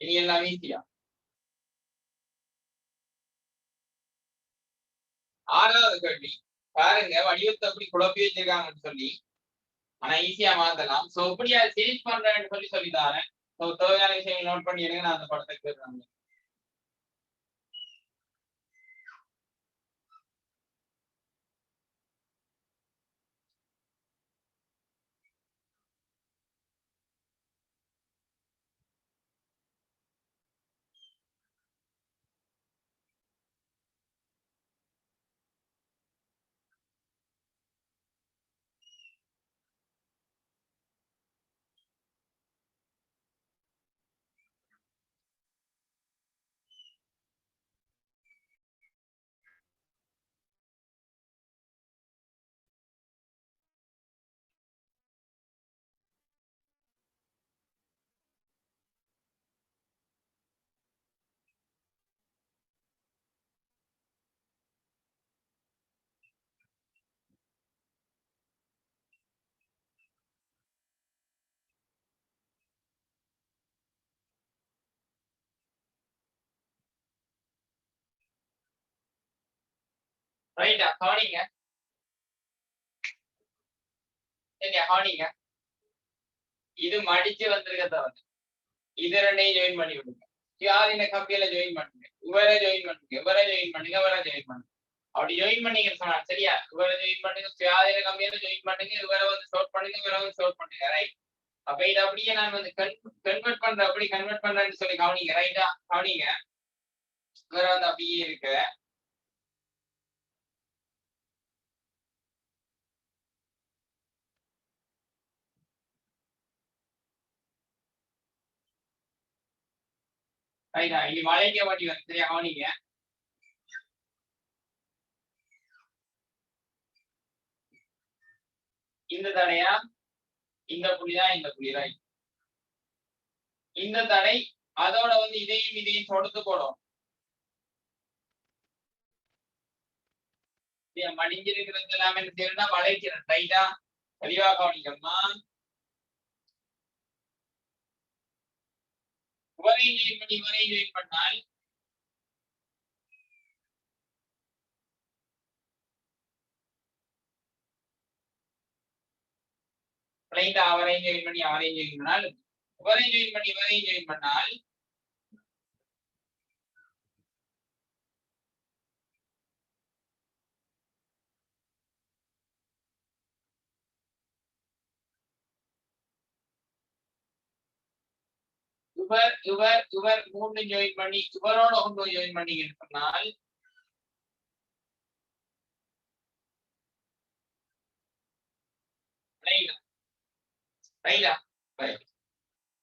ni en la ஈஸியா ஆறாவது கேள்வி. பாருங்க வடிவத்தை எப்படி குழப்பி வச்சிருக்காங்கன்னு சொல்லி. ஆனா ஈஸியா மாத்தலாம். சோ எப்படியா சேஞ்ச் பண்றேன்னு சொல்லி சொல்லி தாரேன் சோ தேவையான விஷயங்கள் நோட் பண்ணி எடுங்க நான் அந்த படத்தை கேட்கறாங்க ரைட்டா கவனிங்க சரியா கவனிங்க இது மடிச்சு வந்திருக்கதா வந்து? இது ரெண்டையும் ஜாயின் பண்ணி விடுங்க. சுயாதீன கம்பியில ஜாயின் பண்ணுங்க? இவரை ஜாயின் பண்ணுங்க. இவரை ஜாயின் பண்ணுங்க. இவரை ஜாயின் பண்ணுங்க. அப்படி ஜாயின் பண்ணீங்க சொன்னா சரியா? இவரை ஜாயின் பண்ணுங்க. சுயாதீன கம்பியில ஜாயின் பண்ணுங்க? இவரை வந்து ஷோட் பண்ணுங்க. இவரை வந்து ஷோட் பண்ணுங்க. ரைட் அப்ப இது அப்படியே நான் வந்து கன்வெர்ட் பண்றேன் அப்படி கன்வெர்ட் பண்றேன்னு சொல்லி கவனிங்க. ரைட்டா கவனிங்க. இவரை வந்து அப்படியே இருக்கிறேன் ரைட்டா இனி மலைக்க வாட்டி வந்து சரியா கவனிங்க இந்த தடையா? இந்த புள்ளிதான் இந்த புள்ளி ரைட் இந்த தடை அதோட வந்து இதையும் இதையும் தொடுத்து போடும். மடிஞ்சிருக்கிறது எல்லாமே என்ன செய்யணும்னா வளைக்கிறேன் ரைட்டா தெளிவா கவனிக்கணுமா? இவரையும் ஜாயின் பண்ணி இவரையும் ஜாயின் பண்ணால் ரைட்டா அவரை பண்ணி அவரை ஜாயின் பண்ணால் இவரையும் ஜாயின் பண்ணி இவரையும் பண்ணால் இவர் இவர் இவர் மூணு ஜாயின் பண்ணி இவரோட ஒன்று ஜாயின் பண்ணீங்கன்னு சொன்னால்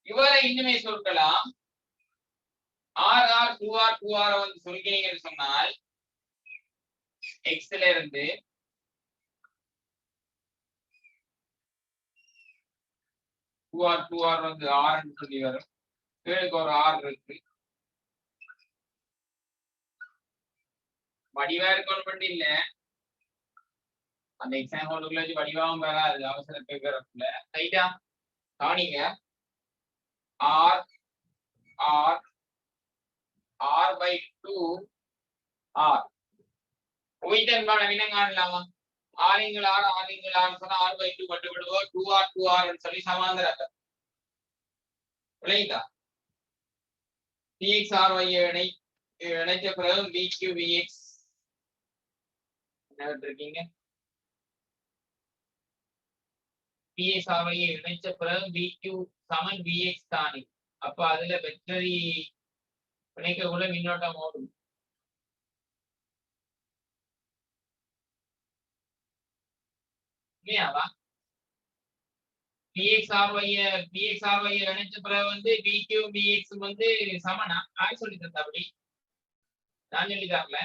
இவரை இன்னுமே சுருக்கலாம். R R two R two R வந்து சுருக்கினீங்கன்னு சொன்னால் எக்ஸ்ல இருந்து டூ ஆர் டூ ஆர் வந்து ஆர் சொல்லி வரும். கீழுக்கு ஒரு ஆர் இருக்கு. வடிவா இருக்கணும் பண்ணி இல்ல. அந்த எக்ஸாம் ஹோல்டுக்குள்ள வச்சு வடிவாவும் வராது. அவசர பேப்பர்ல ரைட்டா கவனிங்க. R R R by two R உயிர்த்தன்பான வினங்காணலாமா ஆறுங்கள் ஆறு ஆறுங்கள் ஆறு சொன்னா ஆர் பை டூ கட்டுப்படுவோம் டூ ஆர் டூ ஆர்னு சொல்லி சமாந்தர விளையுதா டிஎக்ஸ் ஆர் இணை இணைத்த பிறகு பிக்யூ விஎக்ஸ் என்ன இருக்கீங்க பிஎஸ் ஆர் இணைத்த பிறகு பிக்யூ சமன் விஎக்ஸ் தானே. அப்ப அதுல வெக்டரி இணைக்கக்குள்ள மின்னோட்டம் ஓடும். இல்லையாவா பிஎக்ஸ் ஆர்ஒய் பிஎக்ஸ் ஆர்ஒய் இணைச்ச பிறகு வந்து பிக்யூ பிஎக்ஸ் வந்து சமனா? ஆய் சொல்லி தந்தா அப்படி நான் சொல்லி தரல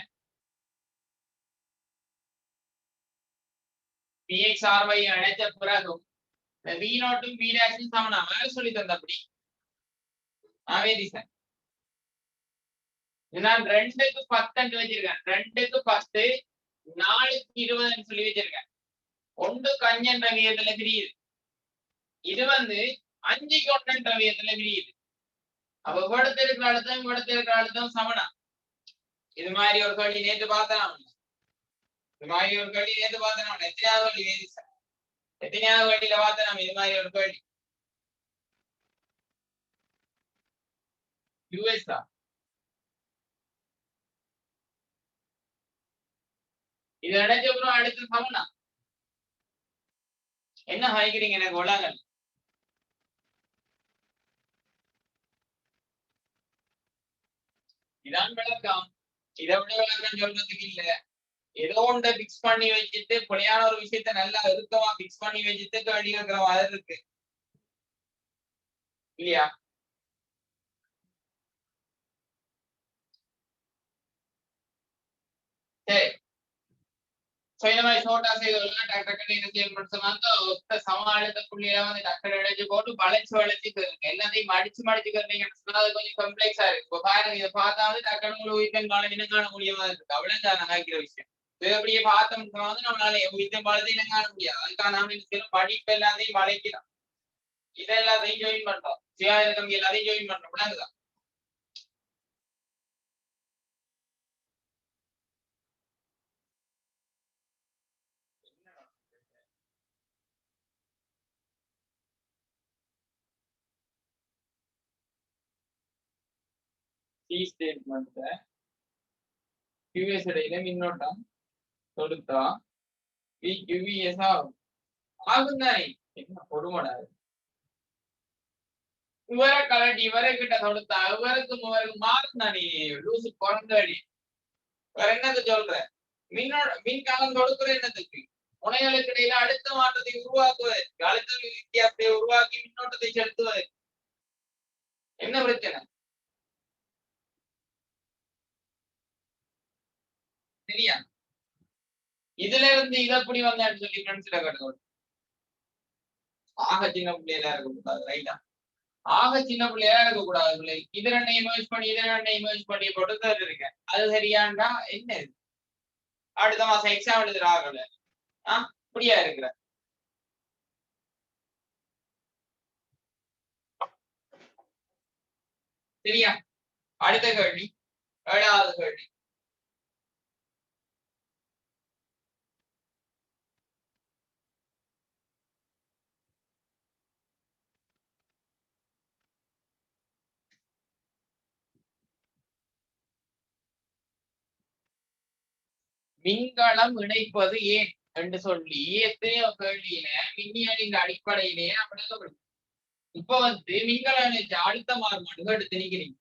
பிஎக்ஸ் ஆர்வை நினைச்ச பிறகும் வி நாட்டும் பி டேஷும் சமனா? ஆய் சொல்லி தந்தா அப்படி ஆவேதி சார் நான் ரெண்டுக்கு பத்து வச்சிருக்கேன் ரெண்டுக்கு பத்து நாலுக்கு இருபதுன்னு சொல்லி வச்சிருக்கேன் ஒன்று கஞ்சன்ற விகிதத்துல தெரியுது. இது வந்து அஞ்சு ஒன்றுன்ற திரவியத்துல விரியுது. அப்ப இவ்விடத்துல இருக்கிற அழுத்தம் இவ்விடத்துல இருக்கிற அழுத்தம் சமனா. இது மாதிரி ஒரு கேள்வி நேற்று பார்த்தலாம் இது மாதிரி ஒரு கேள்வி நேற்று பார்த்தலாம் எத்தனையாவது கேள்வி வேதி சார் எத்தனையாவது கேள்வியில பார்த்தலாம் இது மாதிரி ஒரு கேள்வி யூஎஸ்ஆ இது அடைஞ்ச அப்புறம் அடுத்து சமனா. என்ன ஹைக்கிறீங்க எனக்கு உலகல் இதான் விளக்கம். இதை விட விளக்கம் சொல்றதுக்கு இல்ல. ஏதோ ஒன்றை பிக்ஸ் பண்ணி வச்சுட்டு பொய்யான ஒரு விஷயத்த நல்லா இருக்கவா பிக்ஸ் பண்ணி வச்சுட்டு வழி வைக்கிற மாதிரி இருக்கு. இல்லையா? சரி. சோ இந்த மாதிரி ஷோர்ட்டா செய்தவர்கள் டக்கு டக்குன்னு என்ன செய்யணும்னு அந்த ஒத்த சம அழுத்த புள்ளியில வந்து டக்கு இழைச்சு போட்டு வளைச்சு வளைச்சு பெருங்க எல்லாத்தையும் மடிச்சு மடிச்சு பெருந்தீங்கன்னு சொன்னா அது கொஞ்சம் கம்ப்ளெக்ஸா இருக்கு இப்போ பாருங்க இதை பார்த்தா வந்து டக்குனு உங்களுக்கு உயிர்த்தம் காலம் இனம் காண முடியாம இருக்கு அவ்வளவு நான் நினைக்கிற விஷயம் இது அப்படியே பார்த்தோம்னா வந்து நம்மளால உயிர்த்தம் காலத்தை இனம் காண முடியாது அதுக்காக நாம என்ன படிப்பு எல்லாத்தையும் வளைக்கலாம் இதை எல்லாத்தையும் ஜாயின் பண்றோம் சுயாதீன எல்லாத்தையும் ஜாயின் பண்றோம் அப்படின்னா சி ஸ்டேட்மெண்ட் கியூஎஸ் இடையில மின்னோட்டம் கொடுத்தா வி கியூவிஎஸ் ஆகும் ஆகும் தானே என்ன கொடுமடா இவரை கலட்டி இவரை கிட்ட தொடுத்தா? இவருக்கும் இவருக்கு மாறும் தானே லூசு பிறந்தாடி வேற என்னது சொல்ற? மின்னோட மின்காலம் தொடுக்கிற என்னதுக்கு முனைகளுக்கு இடையில அடுத்த மாற்றத்தை உருவாக்குவதற்கு அழுத்த வித்தியாசத்தை உருவாக்கி மின்னோட்டத்தை செலுத்துவதற்கு என்ன பிரச்சனை? சரியா? இதுல இருந்து இத எப்படி வந்தான்னு சொல்லி ஃப்ரெண்ட்ஸ்ல கேட்டு ஆக சின்ன பிள்ளையா இருக்க கூடாது ரைட்டா ஆக சின்ன பிள்ளையா இருக்க கூடாது பிள்ளை. இது ரெண்டையும் மேட்ச் பண்ணி இது ரெண்டையும் மேட்ச் பண்ணி போட்டு தேர்ட் இருக்கேன். அது சரியாண்டா? என்ன இது? அடுத்த மாசம் எக்ஸாம் எழுதுற ஆகல. ஆஹ் இப்படியா இருக்கிற? சரியா? அடுத்த கேள்வி. ஏழாவது கேள்வி. மின்களம் இணைப்பது ஏன்? என்று சொல்லி எத்தனையோ கேள்வியில மின்னியலின் அப்படின்னு சொல்லணும் இப்ப வந்து மின்களம் இணைச்சு அடுத்த மாறுபாடுகள் எடுத்து நிக்கிறீங்க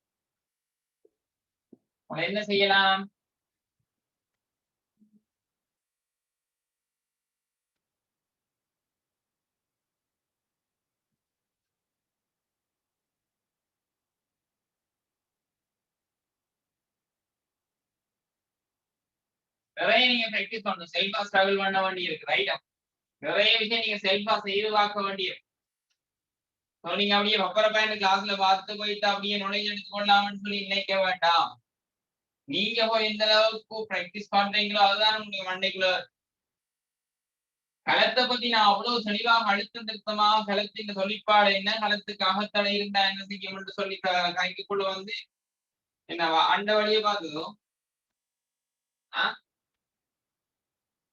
என்ன செய்யலாம்? நிறைய நீங்க பிராக்டிஸ் பண்ணணும். செல்ஃபா ஸ்ட்ரகிள் பண்ண வேண்டியிருக்கு ரைட்டா நிறைய விஷயம் நீங்க செல்ஃபா செய்து வேண்டியிருக்கு வேண்டி நீங்க அப்படியே பப்பர பையன் கிளாஸ்ல பார்த்து போயிட்டு அப்படியே நுழைஞ்சு எடுத்துக்கொள்ளலாம்னு சொல்லி நினைக்க வேண்டாம். நீங்க போய் எந்த அளவுக்கு பிராக்டிஸ் பண்றீங்களோ அதுதான் உங்களுக்கு மண்டைக்குள்ள களத்தை பத்தி நான் அவ்வளவு தெளிவாக அழுத்தம் திருத்தமாக களத்தின் தொழிற்பாடு என்ன களத்துக்கு அகத்தடை இருந்தா என்ன செய்யும் சொல்லி கைக்குள்ள வந்து என்ன அண்ட வழியை பார்த்ததோ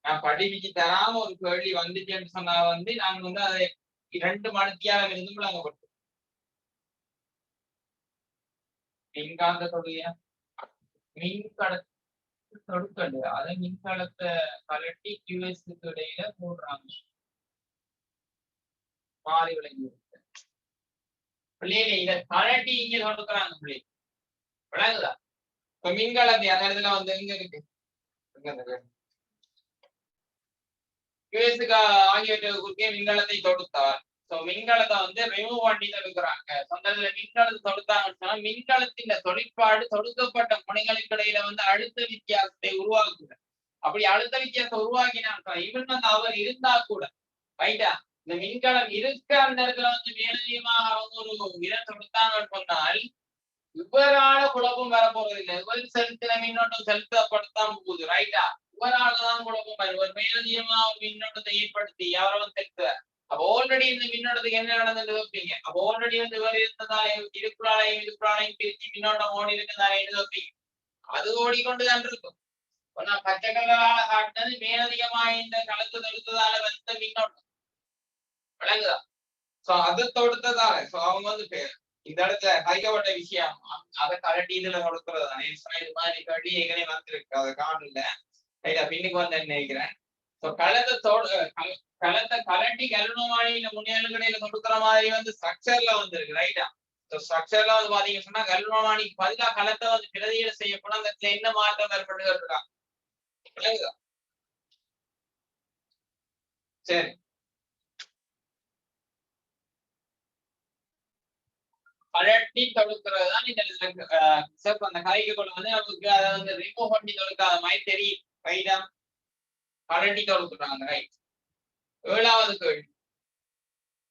நான் படிப்பிச்சு தராம ஒரு கேள்வி வந்துச்சுன்னு சொன்னா வந்து நாங்க வந்து அதை இரண்டு மணித்தியாலம் இருந்து முழங்கப்பட்டோம் மின்காந்தத்துடைய மின்கட தொடுக்கல் அதை மின்கலத்தை கலட்டி கியூஎஸ்க்கு இடையில போடுறாங்க. மாறி விளங்கி இருக்கு. பிள்ளைங்க இத கலட்டி இங்க தொடுக்கிறாங்க பிள்ளை விளங்குதா? இப்ப மின்கலத்தை அந்த இடத்துல வந்து எங்க இருக்கு? எங்க இருக்கு? யுஎஸ்க்கு ஆகியவற்றுக்கு குறுக்கே மின்கலத்தை தொடுத்தார். சோ மின்கலத்தை வந்து ரிமூவ் பண்ணி தடுக்கிறாங்க சொந்தத்துல மின்கலத்தை தொடுத்தாங்கன்னு சொன்னா மின்கலத்தின் தொழிற்பாடு தொடுக்கப்பட்ட முனைகளுக்கு இடையில வந்து அழுத்த வித்தியாசத்தை உருவாக்குது. அப்படி அழுத்த வித்தியாசம் உருவாக்கினாங்க இவன் வந்து அவர் இருந்தா கூட ரைட்டா இந்த மின்கலம் இருக்க அந்த இடத்துல வந்து மேலதிகமாக அவங்க ஒரு இடம் தொடுத்தாங்கன்னு சொன்னால் இவரால குழப்பம் வரப்போறது இல்லை இவர் செலுத்தின மின்னோட்டம் செலுத்தப்படுத்தான் போகுது ரைட்டா இவராலதான் குழப்பம் வரும் இவர் மேலதிகமா மின்னோட்டத்தை ஏற்படுத்தி அவரை வந்து செலுத்துவார் அப்ப ஆல்ரெடி இந்த மின்னோட்டத்துக்கு என்ன நடந்துட்டு வைப்பீங்க? அப்ப ஆல்ரெடி வந்து இவர் இருந்ததாலே இதுக்குள்ளாலையும் இதுக்குள்ளாலையும் பிரிச்சு மின்னோட்டம் ஓடி இருக்குதானே எழுதி வைப்பீங்க? அது ஓடிக்கொண்டு தான் இருக்கும். இப்ப நான் பச்சை கலரால காட்டினது மேலதிகமா இந்த களத்து தடுத்ததால வந்த மின்னோட்டம். விளங்குதா? சோ அதை தொடுத்ததால சோ அவங்க வந்து இந்த இடத்துல கைக்கப்பட்ட விஷயம் அதை கலட்டி இதுல கொடுக்கறது தானே இது மாதிரி கட்டி ஏற்கனவே வந்திருக்கு அதை காணல. ரைட்டா பின்னுக்கு வந்து நினைக்கிறேன். சோ களத்தை தோடு கல- களத்தை கலட்டி கல்லுமானியில முன்னேறு கொடுக்குற மாதிரி வந்து ஸ்ட்ரக்சர்ல வந்துருக்கு ரைட்டா ஸோ ஸ்ட்ரக்சர்ல வந்து பாத்தீங்கன்னா சொன்னா கல்லுமானிக்கு பதிலா களத்தை வந்து பிரதியிட செய்யப்படும். அந்த இடத்துல என்ன மாற்றம் ஏற்படுகிறதுக்கா விளங்குதா சரி. கழட்டி தொடுக்கிறது தான் இந்த சிறப்பு அந்த கலைக்கு கொண்டு வந்து நமக்கு அதை வந்து ரிமூவ் பண்ணி தொடுக்காத மாதிரி தெரியும். ரைட்டா கழட்டி தொடுக்குறாங்க ரைட் ஏழாவது கேள்வி.